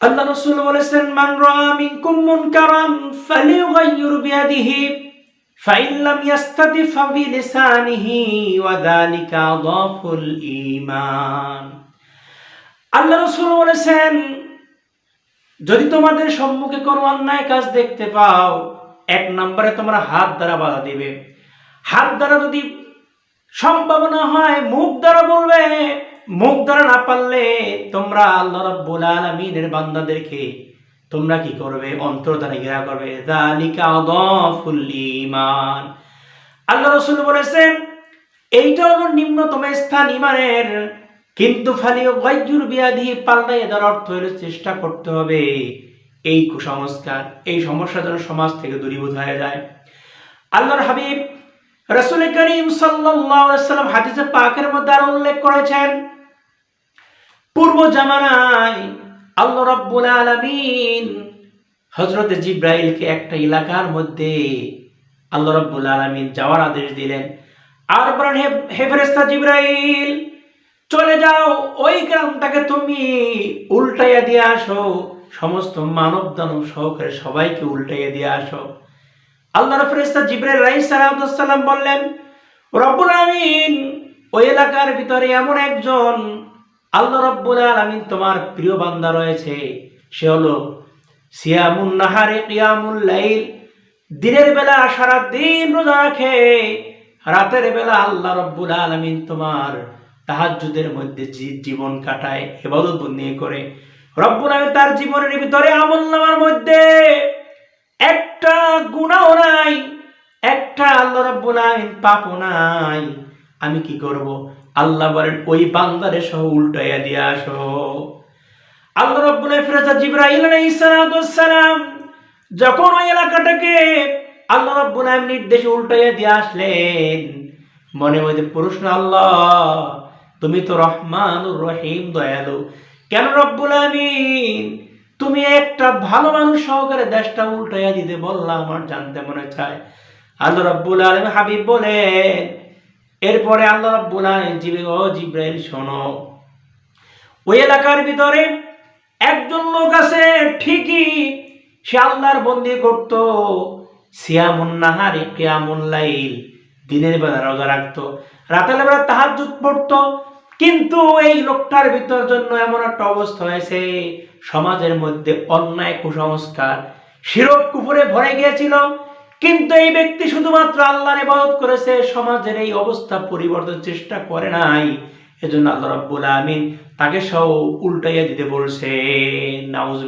আল্লাহ রসুল বলেছেন, মান মুনকারান ফালিয়ুগাইয়ির বিয়াদিহি আল্লাহ রসুল বলেছেন, যদি তোমাদের সম্মুখে কোনো অন্যায় কাজ দেখতে পাও, এক নম্বরে তোমরা হাত দ্বারা বাধা দিবে। হাত দ্বারা যদি সম্ভব না হয়, মুখ দ্বারা বলবে, মুখ দ্বারা না পারলে তোমরা আল্লাহ রাব্বুল আলামিনের বান্দাদেরকে তোমরা কি করবে? অন্তর দ্বারা ঘেরা করবে ঈমান। আল্লাহ রাসূল বলেছেন, এইটা হলো নিম্নতম স্থান ইমানের কিন্তু ফালিও গাইজুর বিয়াদি পাল্লাই এদার অর্থ হলো চেষ্টা করতে হবে। এই কুসংস্কার, এই সমস্যা যেন সমাজ থেকে দূরীভূত হয়ে যায়। আল্লাহর হাবিব রসুল করিম সাল্লাম হাদিসে পাকের মধ্যে আরও উল্লেখ করেছেন পূর্ব জামানায় আল্লাহ রাব্বুল আলামিন হযরত জিব্রাইলকে একটা এলাকার মধ্যে আল্লাহ রাব্বুল আলামিন যাওয়ার আদেশ দিলেন। আর বলেন, হে হে ফেরেশতা জিব্রাইল, চলে যাও, ওই গ্রামটাকে তুমি উল্টাইয়া দিয়ে আসো। সমস্ত মানব দানব সহকারে সবাইকে উল্টাইয়া দিয়ে আসো। আল্লাহর ফেরেশতা জিব্রাইল আলাইহিস সালাম বললেন, রব্বুল আমিন ওই এলাকার ভিতরে এমন একজন আল্লাহ রব্বুল আলামিন তোমার প্রিয় বান্দা রয়েছে। সে হলো সিয়ামুন নাহারে, কিয়ামুল লাইল। দিনের বেলা সারা দিন রোজা রাখে, রাতের বেলা আল্লাহ রব্বুল আলামিন তোমার তাহাজ্জুদের মধ্যে জীবন কাটায়, ইবাদত নিয়ে করে। রব্বুল আলামিন তার জীবনের ভিতরে আমল নামার মধ্যে একটা গুণাও নাই, একটা আল্লাহ রব্বুল আলামিন পাপও নাই। আমি কি করব? আল্লাহ বলেন, ওই বান্দারে সহ উল্টাইয়া দিয়ে আসো। আল্লাহ রাব্বুল ফেরেশতা আলাইহিস সালাম যখন ওই এলাকাটাকে আল্লাহ রাব্বুল আলামিন নির্দেশে উল্টাইয়া দিয়ে আসলেন, মনে মধ্যে প্রশ্ন, আল্লাহ, তুমি তো রহমানুর রহিম, দয়ালু। কেন রব্বুল আমিন তুমি একটা ভালো মানুষ সহকারে দেশটা উল্টাইয়া দিতে বললাম আমার জানতে মনে চায়? আল্লাহ রব্বুল আলম হাবিব বলেন এরপরে আল্লাহ রব্বুল আলম জিবে ও জিব্রাইল শোনো। ওই এলাকার ভিতরে একজন লোক আছে, ঠিকই সে আল্লাহর বন্দি করত। সিয়ামুন নাহারে কিয়ামুন লাইল, দিনের বেলা রোজা রাখতো। রাতের বেলা তাহাজ্জুদ পড়তো। কিন্তু এই লোকটার ভিতর জন্য এমন একটা অবস্থা হয়েছে, সমাজের মধ্যে অন্যায় কুসংস্কার, শিরক কুপুরে ভরে গিয়েছিল। কিন্তু এই ব্যক্তি শুধুমাত্র আল্লাহর ইবাদত করেছে, সমাজের এই অবস্থা পরিবর্তন চেষ্টা করে নাই। এজন্য আল্লাহ রাব্বুল আমিন তাকে সব উল্টাইয়া দিতে বলছে নাউজ